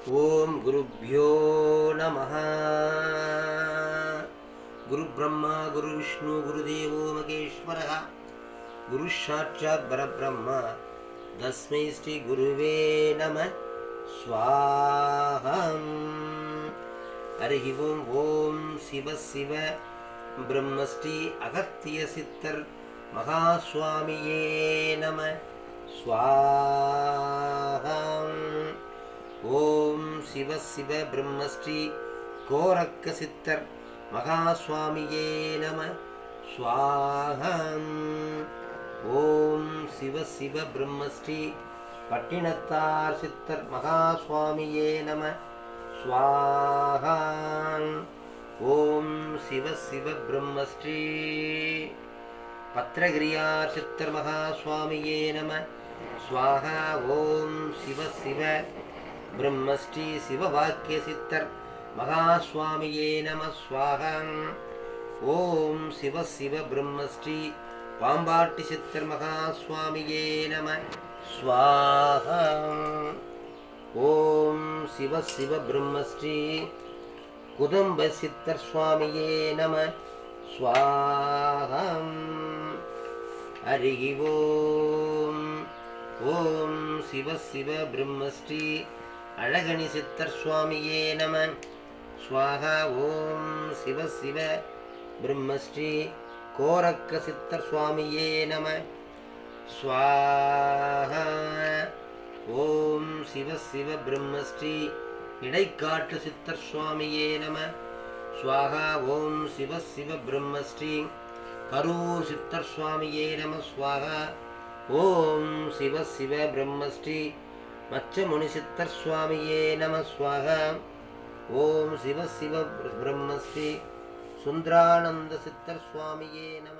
ॐ गुरुभ्यो नमः। गुरुब्रह्मा गुरुविष्णु गुरुदेवो महेश्वरः। गुरुसाक्षात् परब्रह्म तस्मै श्रीगुरुवे नमः। स्वाहा हरि ओं ॐ शिव शिव। ब्रह्म श्री अगत्यसित्तर्मस्वामीये नमः। स्वाहा। சிவ சிவ பிரம்மஸ்ரீ கோரக்க சித்தர் மகாஸ்வாமியே நம. சுவாகம் ஓம் சிவ சிவ பிரம்மஸ்ரீ பட்டினத்தார் சித்தர் மகாஸ்வாமியே நம. ஸ்வாஹம் ஓம் சிவ சிவ பிரம்மஸ்ரீ பத்திரகிரியார் சித்தர் மகாஸ்வாமியே நம. சுவாகா ஓம் சிவ சிவ பிரம்மஸ்ரீ சிவவாக்கிய சித்தர் மகாஸ்வாமியே நம சுவாகம் ஓம் சிவ சிவ பிரம்மஸ்ரீ பாம்பாட்டி சித்தர் மகாஸ்வாமியே நம சுவாகம் ஓம் சிவ சிவ பிரம்மஸ்ரீ குதம்ப சித்தர் சுவாமியே நம சுவாகம் ஹரி ஓம் ஓம் சிவ சிவ பிரம்மஸ்ரீ அழகணி சித்தர் சுவாமியே நமன். ஸ்வாஹா ஓம் சிவ சிவ. பிரம்மஸ்ரீ கோரக்க சித்தர் சுவாமியே நம ஸ்வாஹா ஓம் சிவ சிவ. பிரம்மஸ்ரீ இடைக்காட்டு சித்தர் சுவாமியே நம ஸ்வாஹா ஓம் சிவ சிவ. பிரம்மஸ்ரீ கரூர் சித்தர் சுவாமியே நம. ஸ்வாஹா ஓம் சிவ சிவ. பிரம்மஸ்ரீ மச்ச முனிசித்தர் சுவாமியே நம ஸ்வாஹா ஓம் சிவ சிவ பிரம்மஸ்ரீ. சுந்தரானந்த சித்தர் சுவாமியே நம.